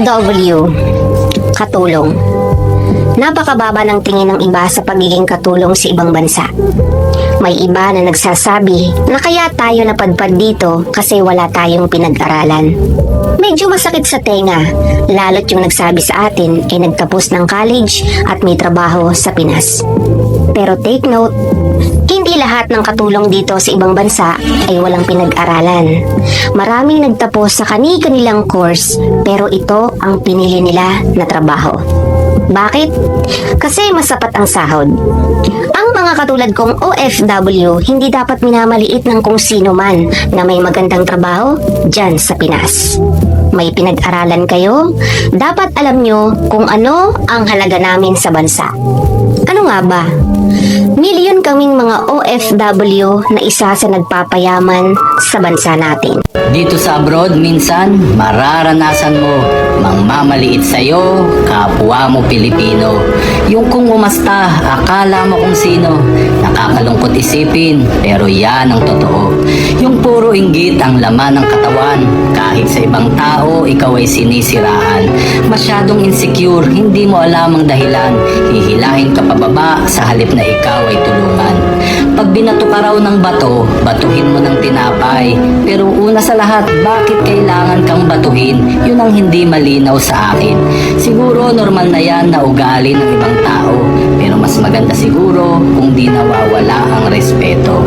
OFW. Katulong. Napakababa ng tingin ng iba sa pagiging katulong sa ibang bansa. May iba na nagsasabi na kaya tayo napadpad dito kasi wala tayong pinag-aralan. Medyo masakit sa tenga, lalo't yung nagsabi sa atin ay nagtapos ng college at may trabaho sa Pinas. Pero take note, lahat ng katulong dito sa ibang bansa ay walang pinag-aralan. Maraming nagtapos sa kani-kanilang course pero ito ang pinili nila na trabaho. Bakit? Kasi masapat ang sahod. Ang mga katulad kong OFW hindi dapat minamaliit ng kung sino man na may magandang trabaho dyan sa Pinas. May pinag-aralan kayo? Dapat alam nyo kung ano ang halaga namin sa bansa. Ano nga ba? Milyon kaming mga OFW na isa sa nagpapayaman sa bansa natin. Dito sa abroad, minsan, mararanasan mo mangmamaliit sa'yo, kapwa mo Pilipino. Yung kung umasta, akala mo kung sino. Nakakalungkot isipin, pero yan ang totoo. Yung puro inggit ang laman ng katawan. Kahit sa ibang tao, ikaw ay sinisiraan. Masyadong insecure, hindi mo alam ang dahilan. Hihilahin ka pababa sa halip na ikaw ay tulungan. Pag binato ka raw ng bato, batuhin mo ng tinapay. Pero una sa lahat, bakit kailangan kang batuhin? Yun ang hindi malinaw sa akin. Siguro normal na yan na ugali ng ibang tao. Pero mas maganda siguro kung di nawawala ang respeto.